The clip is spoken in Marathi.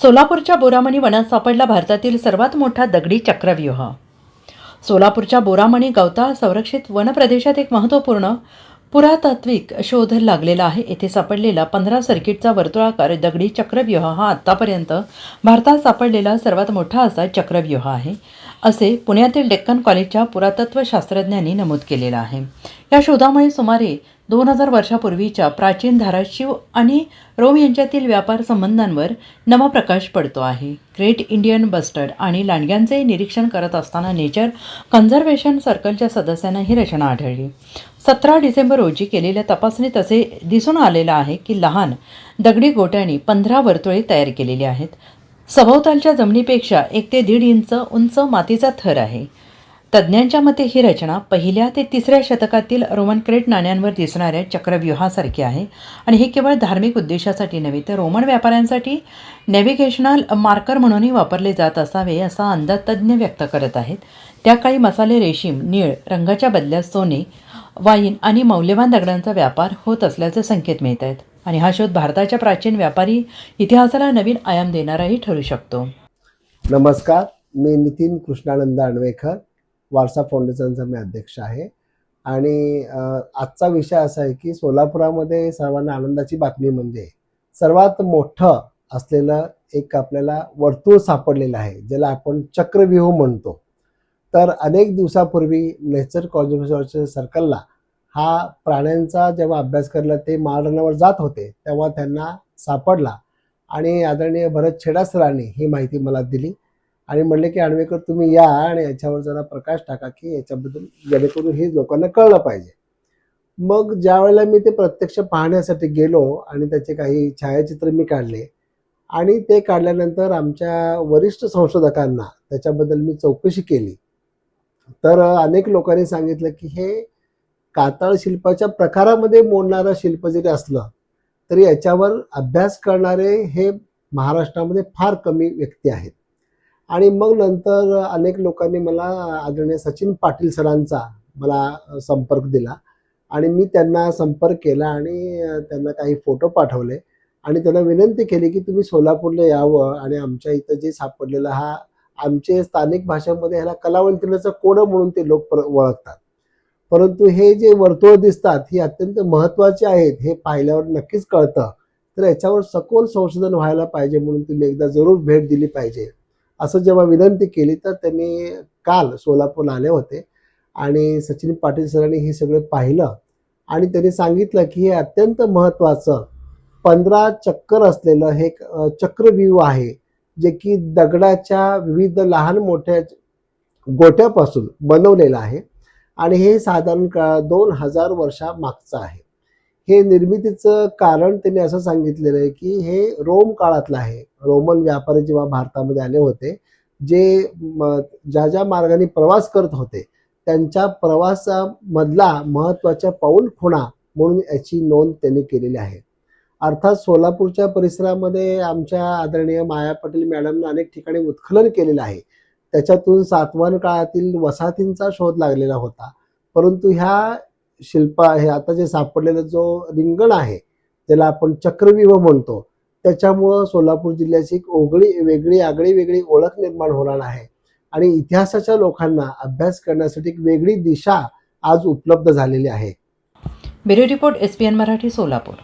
सोलापूरच्या बोरामणी वनात सापडला भारतातील सर्वात मोठा दगडी चक्रव्यूह. सोलापूरच्या बोरामणी गवताळ संरक्षित वनप्रदेशात एक महत्त्वपूर्ण पुरातात्विक शोध लागलेला आहे. येथे सापडलेला पंधरा सर्किटचा वर्तुळाकार दगडी चक्रव्यूह हा आत्तापर्यंत भारतात सापडलेला सर्वात मोठा असा चक्रव्यूह आहे असे पुण्यातील डेक्कन कॉलेजच्या पुरातत्व शास्त्रज्ञांनी नमूद केलेलं आहे. या शोधामुळे सुमारे दोन हजार वर्षापूर्वीच्या प्राचीन धाराशिव आणि रोम यांच्यातील व्यापार संबंधांवर नवा प्रकाश पडतो आहे. ग्रेट इंडियन बस्टर्ड आणि लांडग्यांचे निरीक्षण करत असताना नेचर कन्झर्वेशन सर्कलच्या सदस्यांना ही रचना आढळली. सतरा डिसेंबर रोजी केलेल्या तपासणीत असे दिसून आलेलं आहे की लहान दगडी गोट्यांनी पंधरा वर्तुळे तयार केलेली आहेत. सभोवतालच्या जमिनीपेक्षा एक ते दीड इंच उंच मातीचा थर आहे. तज्ज्ञांच्या मते ही रचना पहिल्या ते तिसऱ्या शतकातील रोमन क्रेट नाण्यांवर दिसणाऱ्या चक्रव्यूहासारखी आहे. आणि हे केवळ धार्मिक उद्देशासाठी नव्हे तर रोमन व्यापाऱ्यांसाठी नॅव्हिगेशनल मार्कर म्हणूनही वापरले जात असावे असा अंदाज तज्ज्ञ व्यक्त करत आहेत. त्या काळी मसाले रेशीम निळ रंगाच्या बदल्यात सोने वाईन आणि मौल्यवान दगडांचा व्यापार होत असल्याचे संकेत मिळत आहेत. आणि हा शोध भारताच्या प्राचीन व्यापारी इतिहासाला नवीन आयाम देणाराही ठरू शकतो. नमस्कार मी नितीन कृष्णानंद अणवेकर वारसा फाउंडेशनचा मी अध्यक्ष आहे. आणि आजचा विषय असा आहे की सोलापुरामध्ये सर्वांना आनंदाची बातमी म्हणजे सर्वात मोठं असलेलं एक आपल्याला वर्तुळ सापडलेलं आहे ज्याला आपण चक्रव्यूह म्हणतो. तर अनेक दिवसापूर्वी नेचर कॉन्झर्वेशन सर्कलला हा प्राण्यांचा जेव्हा अभ्यास करायला ते माळरानावर जात होते तेव्हा त्यांना सापडला. आणि आदरणीय भरत छेडा सरांनी ही माहिती मला दिली. आणि म्हणले की आणवेकर तुम्ही या आणि याच्यावर जरा प्रकाश टाका की याच्याबद्दल जेणेकरून हे लोकांना कळलं पाहिजे. मग ज्या वेळेला मी ते प्रत्यक्ष पाहण्यासाठी गेलो आणि त्याचे काही छायाचित्र मी काढले आणि ते काढल्यानंतर आमच्या वरिष्ठ संशोधकांना त्याच्याबद्दल मी चौकशी केली. तर अनेक लोकांनी सांगितलं की हे कातळ शिल्पाच्या प्रकारामध्ये मोडणारं शिल्प जरी असलं तरी याच्यावर अभ्यास करणारे हे महाराष्ट्रामध्ये फार कमी व्यक्ती आहेत. आणि मग नंतर अनेक लोकांनी मला आदरणीय सचिन पाटील सरांचा मला संपर्क दिला. आणि मी त्यांना संपर्क केला आणि त्यांना काही फोटो पाठवले. आणि त्यांना विनंती केली की तुम्ही सोलापूरला यावं आणि आमच्या इथं जे सापडलेला हा आमचे स्थानिक भाषेमध्ये ह्याला कलावंतिनेचं कोडं म्हणून ते लोक ओळखतात. परंतु हे जे वर्तुळ दिसतात ही अत्यंत महत्वाची आहेत हे पाहिल्यावर नक्कीच कळतं. तर याच्यावर सखोल संशोधन व्हायला पाहिजे म्हणून तुम्ही एकदा जरूर भेट दिली पाहिजे. असं जेव्हा विनंती केली तर त्यांनी काल सोलापूरला आले होते. आणि सचिन पाटील सरांनी हे सगळं पाहिलं. आणि त्यांनी सांगितलं की हे अत्यंत महत्त्वाचं पंधरा चक्कर असलेलं हे एक, चक्रव्यूह आहे जे की दगडाच्या विविध लहान मोठ्या गोट्यापासून बनवलेलं आहे. आणि हे साधारण दोन हजार वर्षा मागचं आहे. हे निर्मितीचं कारण त्यांनी असं सांगितलेलं आहे की हे रोम काळातलं आहे. रोमन व्यापारी जेव्हा भारतामध्ये आले होते जे म, ज्या ज्या मार्गाने प्रवास करत होते त्यांच्या प्रवासामधला महत्त्वाच्या पाऊल खुणा म्हणून याची नोंद त्यांनी केलेली आहे. अर्थात सोलापूरच्या परिसरामध्ये आमच्या आदरणीय माया पटेल मॅडमनं अनेक ठिकाणी उत्खनन केलेलं आहे. त्याच्यातून सातवन काळातील वसाहतींचा शोध लागलेला होता. परंतु ह्या शिल्प आहे आता जे सापडलेलं जो रिंगण आहे त्याला आपण चक्रव्यूह म्हणतो त्याच्यामुळं सोलापूर जिल्ह्याची एक ओगळी वेगळी आगळी वेगळी ओळख निर्माण होणार आहे. आणि इतिहासाच्या लोकांना अभ्यास करण्यासाठी एक वेगळी दिशा आज उपलब्ध झालेली आहे. Bureau report S P N Marathi Solapur.